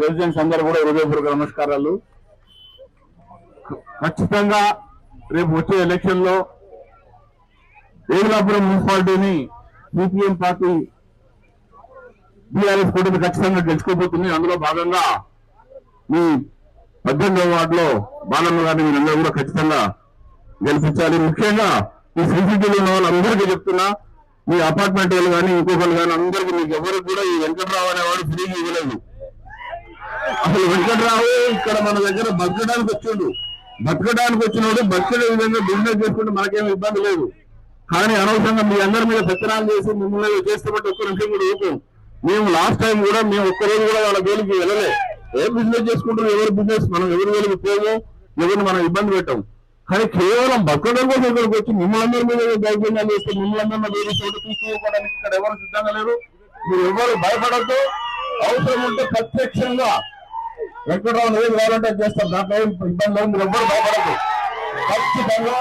Residents అందరూ కూడా హృదయపూర్వక నమస్కారాలు. ఖచ్చితంగా రేపు వచ్చే ఎలక్షన్లో ఏగులాపురం మున్సిపాలిటీని సిపిఎం పార్టీ బీఆర్ఎస్ కూటమి ఖచ్చితంగా గెలుచుకోబోతుంది. అందులో భాగంగా మీ పద్దెనిమిదవ వార్డులో బాలమ్మ గారిని మీరందరూ కూడా ఖచ్చితంగా గెలిపించాలి. ముఖ్యంగా ఈ సీసీటీవీ ఉన్న వాళ్ళందరికీ చెప్తున్నా మీ అపార్ట్మెంట్ వాళ్ళు కానీ ఇంకొకరు కానీ అందరికీ మీకు ఎవరికి కూడా ఈ వెంకట్రావు అనేవాడు ఫ్రీగా ఇవ్వలేదు. అసలు వెంకటరావు ఇక్కడ మన దగ్గర బతకడానికి వచ్చిండు. బతకడానికి వచ్చినోడు బతికే విధంగా బిజినెస్ చేసుకుంటే మనకేం ఇబ్బంది లేదు. కానీ అనవసరంగా మీ అందరి మీద పెత్తనాలు చేసి మిమ్మల్ని చేస్తే ఒక్క నిమిషం కూడా ఊపం మేము లాస్ట్ టైం కూడా మేము ఒక్కరోజు కూడా వాళ్ళ జోలికి వెళ్ళలే. ఏ బిజినెస్ చేసుకుంటారు? ఎవరి బిజినెస్ మనం ఎవరి జోలికి పోము? ఎవరిని మనం ఇబ్బంది పెట్టాం? కానీ కేవలం బతకడం కోసం ఇక్కడికి వచ్చి మిమ్మల్ని అందరి మీద దౌర్జన్యాలు చేస్తే మిమ్మల్ని అందరినీ వేరే చోట తీసుకోవడానికి ఇక్కడ ఎవరు సిద్ధంగా లేరు? మీరు ఎవరు భయపడద్దు. అవసరం ఉంటే ప్రత్యక్షంగా వెంకటరావు ఏం కావాలంటే అది చేస్తాం దాంట్లో ఏం ఇబ్బంది లేదు. మీరు ఎవ్వరు భయపడదు ఖచ్చితంగా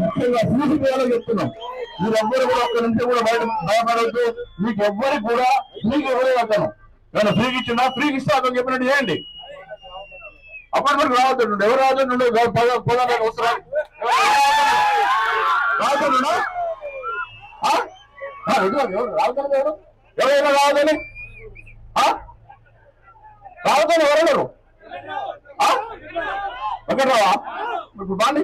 ముఖ్యంగా సూచి చేయాలని చెప్తున్నాం. మీరు ఎవ్వరు కూడా ఒక్క నుంచి కూడా బయట భయపడద్దు. మీకు ఎవ్వరు కూడా మీకు ఎవరే అతను నేను ఫ్రీకి ఇచ్చినా ఫ్రీకి ఇస్తా అతను చెప్పినట్టు చేయండి. అపార్ట్మెంట్ రావద్దు ఎవరు రావద్దు పోదాం అవసరం రావద్దు రావద్దు ఎవరు? ఎవరైనా రావద్దని? ఆ? రావద్దని ఎవరన్నారు వెంకట్రావా? ఇప్పుడు బాండి.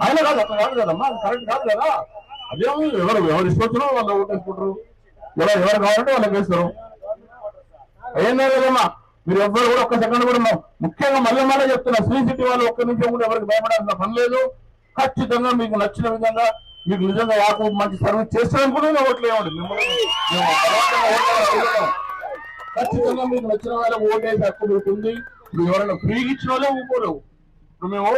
ఆయన కాదు అట్లా కాదు కదమ్మా కరెక్ట్ కాదు కదా. అదేమో ఎవరు ఎవరు ఇష్టొచ్చినా వాళ్ళు ఓటేసుకుంటారు ఎవరు ఎవరు కావాలంటే వాళ్ళకి వేస్తారు. ఏం లేదు కదమ్మా మీరు ఎవ్వరు కూడా ఒక్క సెకండ్ కూడా ముఖ్యంగా మళ్ళీ మళ్ళీ చెప్తున్నా శ్రీ సిటీ వాళ్ళు ఒక్క నిమిషం కూడా ఎవరికి భయపడాల్సిన పని లేదు. ఖచ్చితంగా మీకు నచ్చిన విధంగా మీకు నిజంగా యాకు మంచి సర్వీస్ చేస్తారని కూడా ఓట్లు మిమ్మల్ని ఖచ్చితంగా మీకు నచ్చిన వాళ్ళకి ఓటేసి హక్కు ఉంటుంది ఎవరైనా ఫ్రీగా ఇచ్చిన వాళ్ళే ఊరుకోరు. ఇప్పుడు మేము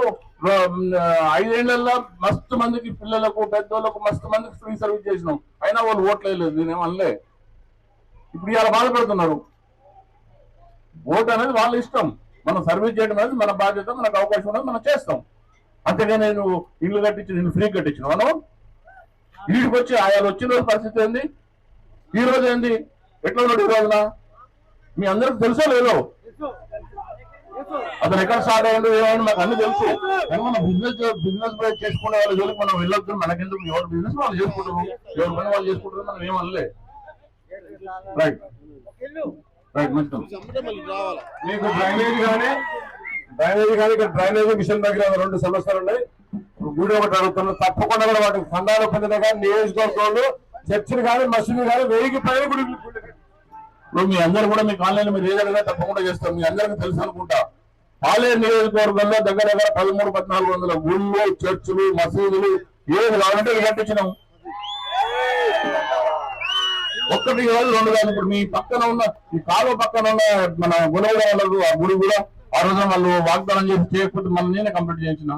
ఐదేళ్ళలో మస్తు మందికి పిల్లలకు పెద్దోళ్ళకు మస్తు మందికి ఫ్రీ సర్వీస్ చేసినాం. అయినా వాళ్ళు ఓట్లు వేయలేదు. నేనేం అనలే. ఇప్పుడు ఇలా బాధపడుతున్నారు ఓటు అనేది వాళ్ళ ఇష్టం. మనం సర్వీస్ చేయడం అనేది మన బాధ్యత మనకు అవకాశం ఉన్నది మనం చేస్తాం. అంతేగా నేను ఇల్లు కట్టించి నేను ఫ్రీ కట్టించిన. మనం వీడికి వచ్చి ఆయన వచ్చిన రోజు పరిస్థితి ఏంది? ఈ రోజు ఏంది? ఎట్లా ఉన్నాడు ఈ రోజున? మీ అందరికి తెలుసో లేదో? అతను ఎక్కడ స్టార్ట్ అయ్యిందో ఏమైనా మాకు అన్ని తెలుసు. కానీ మనం బిజినెస్ బిజినెస్ చేసుకునే వాళ్ళ జోలికి మనం వెళ్ళొద్దు. మనకెందుకు? ఎవరు బిజినెస్ వాళ్ళు చేసుకుంటారు? ఎవరు పని వాళ్ళు చేసుకుంటారు? మనం ఏమనలే రైట్ రైట్ మంచిది మీకు డ్రైనేజ్ కానీ డ్రైనేజ్ కానీ ఇక్కడ డ్రైనేజ్ మిషన్ దగ్గర రెండు సమస్యలు ఉన్నాయి. గుడి ఒకటి అడుగుతున్నాం తప్పకుండా కూడా వాటికి సందాలు పొందిన కానీ నియోజకవర్గంలో చర్చిలు కానీ మసీదులు కానీ వెయ్యికి పైన గుడి ఇప్పుడు మీ అందరు కూడా మీ ఆన్లైన్ మీరు ఏదైనా తప్పకుండా చేస్తాం మీ అందరికీ తెలుసు అనుకుంటా. పాలేరు నియోజకవర్గంలో దగ్గర దగ్గర పదమూడు పద్నాలుగు వందల గుళ్ళు చర్చిలు మసీదులు ఏది కావాలంటే కట్టించినాం. ఒక్కటి కాదు రెండు కాదు. ఇప్పుడు మీ పక్కన ఉన్న ఈ కాలువ పక్కన ఉన్న మన గుణవుల వాళ్ళు ఆ గుడి కూడా ఆ రోజు వాళ్ళు వాగ్దానం చేసి చేయకపోతే మనం నేనే కంప్లీట్ చేయించిన.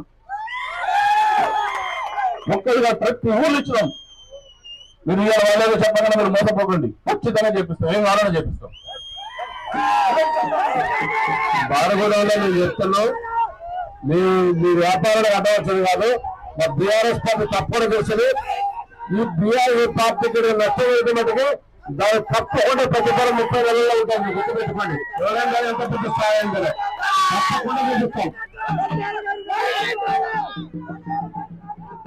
ఒక్కరిగా ప్రతి ఊళ్ళు ఇచ్చినాం. మీరు ఇవాళ వాళ్ళేదో చెప్పకుండా మీరు మోసపోకండి. ఖచ్చితంగా చెప్పిస్తాం. ఏం కావాలని చెప్పిస్తాం. బారగూడలో నేను చెప్తున్నాను మీ మీ వ్యాపారాలు అడవచ్చని కాదు మా బీఆర్ఎస్ పార్టీ తప్పకుండా చేసింది ఈ బీఆర్ఎస్ పార్టీకి నష్టం అయితే మటుకు దాని తప్పకుండా ప్రతిఫలం ముప్పై నెలల్లో ఉంటుంది గుర్తుపెట్టుకోండి. ఎవరైనా ఎంత పెద్ద స్థాయి సరే తప్పకుండా చూపిస్తాం